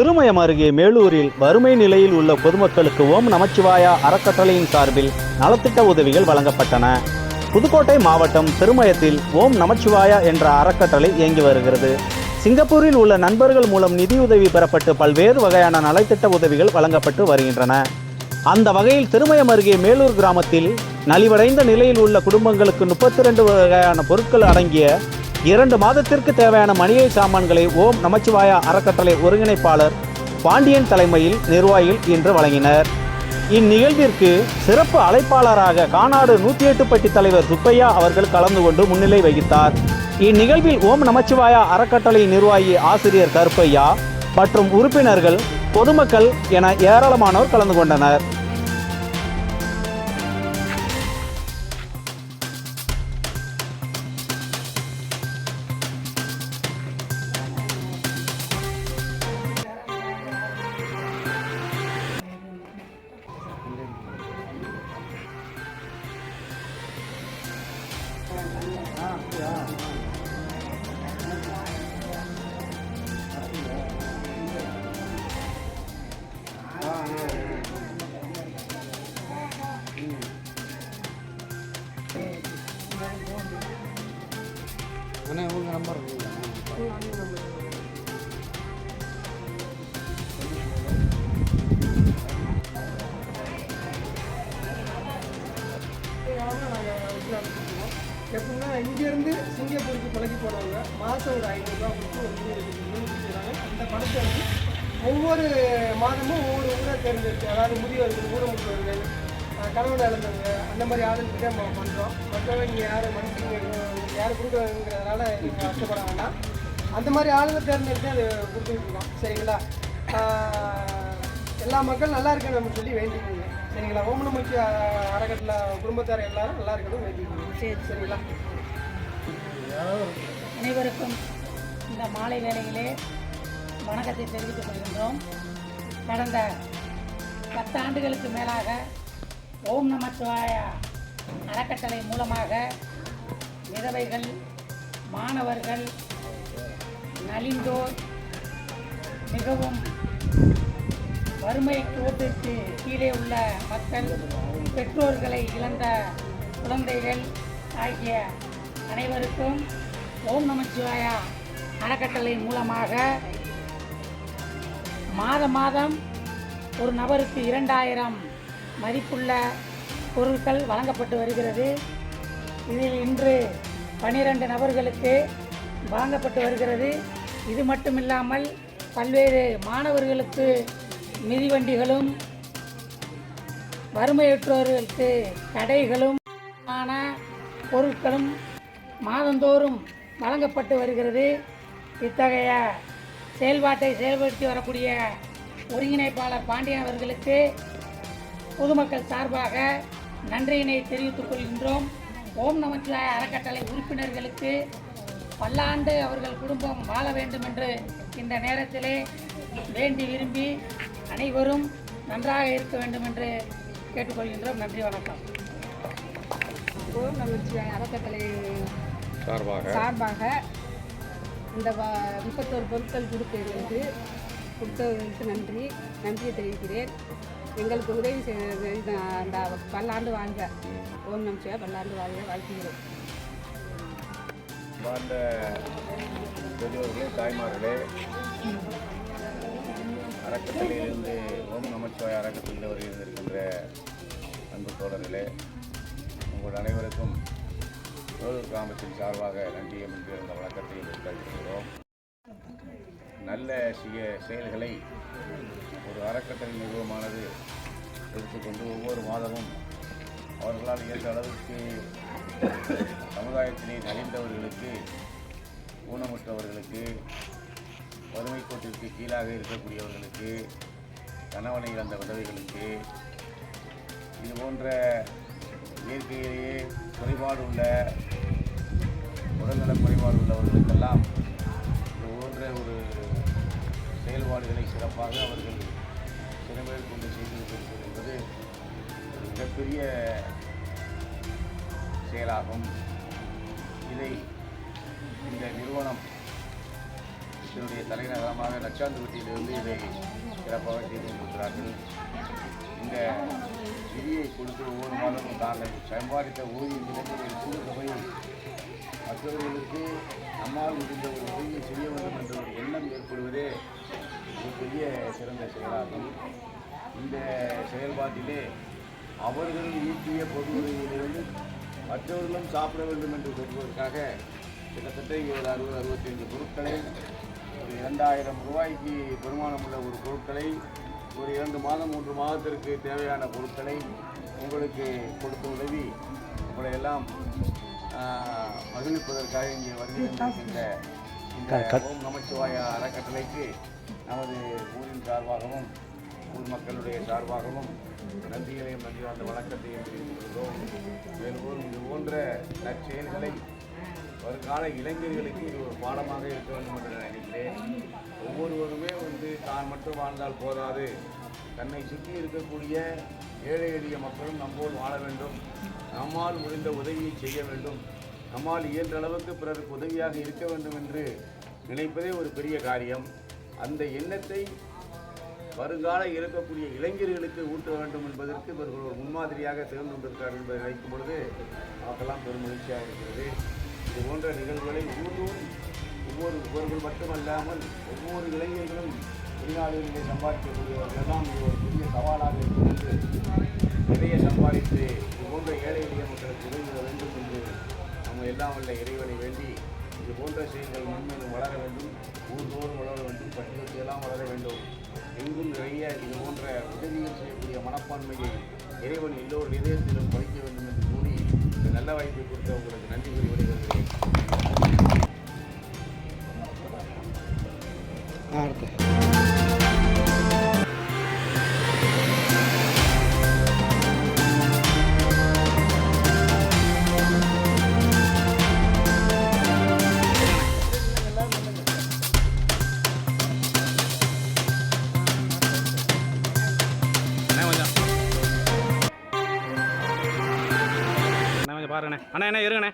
திருமயம் அருகே மேலூரில் வறுமை நிலையில் உள்ள பொதுமக்களுக்கு ஓம் நமச்சிவாயா அறக்கட்டளையின் சார்பில் நலத்திட்ட உதவிகள் வழங்கப்பட்டன. புதுக்கோட்டை மாவட்டம் திருமயத்தில் ஓம் நமச்சிவாயா என்ற அறக்கட்டளை இயங்கி வருகிறது. சிங்கப்பூரில் உள்ள நண்பர்கள் மூலம் நிதியுதவி பெறப்பட்டு பல்வேறு வகையான நலத்திட்ட உதவிகள் வழங்கப்பட்டு வருகின்றன. அந்த வகையில் திருமயம் அருகே மேலூர் கிராமத்தில் நலிவடைந்த நிலையில் உள்ள குடும்பங்களுக்கு முப்பத்தி ரெண்டு வகையான பொருட்கள் அடங்கிய இரண்டு மாதத்திற்கு தேவையான மளிகை சாமான்களை ஓம் நமச்சிவாயா அறக்கட்டளை ஒருங்கிணைப்பாளர் பாண்டியன் தலைமையில் நிர்வாகிகள் இன்று வழங்கினர். இந்நிகழ்விற்கு சிறப்பு அழைப்பாளராக காநாடு நூற்றி எட்டுப்பட்டி தலைவர் சுப்பையா அவர்கள் கலந்து கொண்டு முன்னிலை வகித்தார். இந்நிகழ்வில் ஓம் நமச்சிவாயா அறக்கட்டளை நிர்வாகி ஆசிரியர் கருப்பையா மற்றும் உறுப்பினர்கள் பொதுமக்கள் என ஏராளமானோர் கலந்து கொண்டனர். அண்ணா உங்கள் நம்பர் இருக்குங்களா எப்படின்னா இங்கேருந்து சிங்கப்பூருக்கு பழகி போனவங்க மாதம் ஒரு ஐநூறுரூவா கொடுத்து ஒரு மீன் மீன் அந்த பணத்தை வந்து ஒவ்வொரு மாதமும் ஒவ்வொரு ஊரை தேர்ந்தெடுத்து அதாவது முதியவர்கள் ஊனமுற்றவர்கள் கணவன் இழந்தவங்க அந்த மாதிரி ஆளுங்களுக்கு நம்ம பண்ணுறோம் மற்றவங்க இங்கே யாரும் மனுஷங்க யாரும் கொடுக்குறதுங்கிறதுனால நீங்கள் கஷ்டப்பட வேண்டாம். அந்த மாதிரி ஆளுங்க தேர்ந்தெடுத்து அது கொடுத்துட்டு இருக்கோம். சரிங்களா? எல்லா மக்களும் நல்லா இருக்கணும் நம்ம சொல்லி வேண்டிக்கோங்க சரிங்களா? ஓமனமுச்சி அறக்கட்டில் குடும்பத்தார் எல்லாரும் நல்லா இருக்கணும் வேண்டிக்கோங்க சரி சரிங்களா? அனைவருக்கும் இந்த மாலை வேளையிலே வணக்கத்தை தெரிவித்துக் கொள்கின்றோம். கடந்த பத்தாண்டுகளுக்கு மேலாக ஓம் நமச்சிவாய அறக்கட்டளை மூலமாக விதவைகள் மாணவர்கள் நலிந்தோர் மிகவும் வறுமை கோட்டிற்கு கீழே உள்ள மக்கள் பெற்றோர்களை இழந்த குழந்தைகள் ஆகிய அனைவருக்கும் ஓம் நமச்சிவாயா அறக்கட்டளை மூலமாக மாத மாதம் ஒரு நபருக்கு இரண்டாயிரம் மதிப்புள்ள பொருட்கள் வழங்கப்பட்டு வருகிறது. இதில் இன்று பனிரெண்டு நபர்களுக்கு வழங்கப்பட்டு வருகிறது. இது மட்டுமில்லாமல் பல்வேறு மாணவர்களுக்கு மிதிவண்டிகளும் வறுமையுற்றோர்களுக்கு கடைகளும் ஆன பொருட்களும் மாதந்தோறும் வழங்கப்பட்டு வருகிறது. இத்தகைய செயல்பாட்டை செயல்படுத்தி வரக்கூடிய ஒருங்கிணைப்பாளர் பாண்டியன் அவர்களுக்கு பொதுமக்கள் சார்பாக நன்றியினை தெரிவித்துக் கொள்கின்றோம். ஓம் நமச்சிவாய அறக்கட்டளை உறுப்பினர்களுக்கு பல்லாண்டு அவர்கள் குடும்பம் வாழ வேண்டும் என்று இந்த நேரத்திலே வேண்டி விரும்பி அனைவரும் நன்றாக இருக்க வேண்டும் என்று கேட்டுக்கொள்கின்றோம். நன்றி வணக்கம். அறக்கட்டளை சார்பாக சார்பாக இந்த முப்பத்தோரு பொருட்கள் கொடுத்தவர்களுக்கு கொடுத்தவர்களுக்கு நன்றி. நன்றியை தெரிவிக்கிறேன். எங்களுக்கு உதவி செய்த இது அந்த பல்லாண்டு வாழ்க. ஓம் நமச்சிவாய பல்லாண்டு வாழ்க. வாழ்த்துகிறோம். வாழ்ந்த பெரியோர்களே தாய்மார்களே அறக்கட்டளையிலிருந்து ஓம் நமச்சிவாய அறக்கட்டளையில் வருகின்றிருக்கின்ற அன்பு தோழர்களே உங்கள் அனைவருக்கும் ரோடு கிராமத்தின் சார்பாக நன்றியை அந்த வழக்கத்தை கழிக்கிறோம் நல்ல சிய செயல்களை ஒரு அறக்கட்டளை நிறுவனமானது எடுத்துக்கொண்டு ஒவ்வொரு மாதமும் அவர்களால் இயன்ற அளவுக்கு சமுதாயத்திலே நலிந்தவர்களுக்கு ஊனமுற்றவர்களுக்கு வறுமை கோட்டிற்கு கீழாக இருக்கக்கூடியவர்களுக்கு கணவனை இழந்த உதவிகளுக்கு இது போன்ற இயற்கையிலேயே குறைபாடு உள்ள உடல்நல குறைபாடு உள்ளவர்களுக்கெல்லாம் இது போன்ற ஒரு செயல்பாடுகளை சிறப்பாக அவர்கள் சிறமேற்கொண்டு செய்து கொண்டிருப்பது என்பது ஒரு மிகப்பெரிய செயலாகும். இதை இந்த நிறுவனம் இதனுடைய தலைநகரமாக லட்சாந்துப்பட்டியிலிருந்து இதை சிறப்பாக செய்து கொண்டிருக்கிறார்கள் இந்த நிதியை கொடுத்து ஒவ்வொரு மாதமும் தாங்கள் சம்பாதித்த ஊதியத்திலிருந்து ஒரு சிறு தொகையை மற்றவர்களுக்கு நம்மால் முடிந்த ஒரு உதவியை செய்ய வேண்டும் என்ற ஒரு எண்ணம் ஏற்படுவதே ஒரு பெரிய சிறந்த செயலாகும். இந்த செயல்பாட்டிலே அவர்கள் ஈட்டிய பொதுவுதவியிலிருந்து மற்றவர்களும் சாப்பிட வேண்டும் என்று சொல்வதற்காக கிட்டத்தட்ட ஒரு அறுபது அறுபத்தைந்து பொருட்களை ஒரு இரண்டாயிரம் ரூபாய்க்கு பெருமானம் உள்ள ஒரு பொருட்களை ஒரு இரண்டு மாதம் மூன்று மாதத்திற்கு தேவையான பொருட்களை உங்களுக்கு கொடுத்த உதவி. உங்களை எல்லாம் மகிழ்விப்பதற்காக இங்கே வருகின்ற இந்த ஓம் நமச்சிவாய அறக்கட்டளைக்கு நமது ஊரின் சார்பாகவும் ஊர் மக்களுடைய சார்பாகவும் நன்றிகளையும் நன்றி அந்த வணக்கத்தையும் தெரிவித்துக் கொள்கிறோம். மேலும் இது போன்ற நற்செயல்களை வருங்கால இளைஞர்களுக்கு இது ஒரு பாடமாக இருக்க வேண்டும் என்று நான் நினைக்கிறேன். ஒவ்வொருவருமே வந்து தான் மட்டும் வாழ்ந்தால் போதாது. தன்னை சுற்றி இருக்கக்கூடிய ஏழை எளிய மக்களும் நம்மோல் வாழ வேண்டும். நம்மால் முடிந்த உதவியை செய்ய வேண்டும். நம்மால் இயன்ற அளவுக்கு பிறருக்கு உதவியாக இருக்க வேண்டும் என்று நினைப்பதே ஒரு பெரிய காரியம். அந்த எண்ணத்தை வருங்கால இருக்கக்கூடிய இளைஞர்களுக்கு ஊட்ட வேண்டும் என்பதற்கு இவர்கள் ஒரு முன்மாதிரியாக திகழ்ந்து கொண்டிருக்கிறார் என்பதை நினைக்கும் பொழுது நமக்கெல்லாம் பெரும் மகிழ்ச்சியாக இருக்கிறது. இது போன்ற நிகழ்வுகளை ஊர்தோறும் ஒவ்வொரு இவர்கள் மட்டுமல்லாமல் ஒவ்வொரு இளைஞர்களும் வெளிநாடுகளிலே சம்பாதிக்கக்கூடியவர்களெல்லாம் இது ஒரு பெரிய சவாலாக இருந்து நிறைய சம்பாதித்து இது போன்ற ஏழை எளிய மக்களுக்கு உதவிட வேண்டும் என்று நம்ம எல்லாம் உள்ள இறைவனை வேண்டி இது போன்ற செயல்கள் மென்மேலும் வளர வேண்டும் ஊர்தோறும் வளர வேண்டும் பட்டியலுக்கு எல்லாம் வளர வேண்டும். எங்கும் நிறைய இது போன்ற உதவிகள் செய்யக்கூடிய மனப்பான்மையை இறைவன் எல்லோர் இதயத்திலும் படிக்க வேண்டும் என்று கூறி இந்த நல்ல வாய்ப்பு கொடுத்த உங்களுக்கு நன்றி கூறி விடைபெறுகிறேன். அண்ணே பாருங்கண்ணே. அண்ணா என்ன இருங்கண்ணே.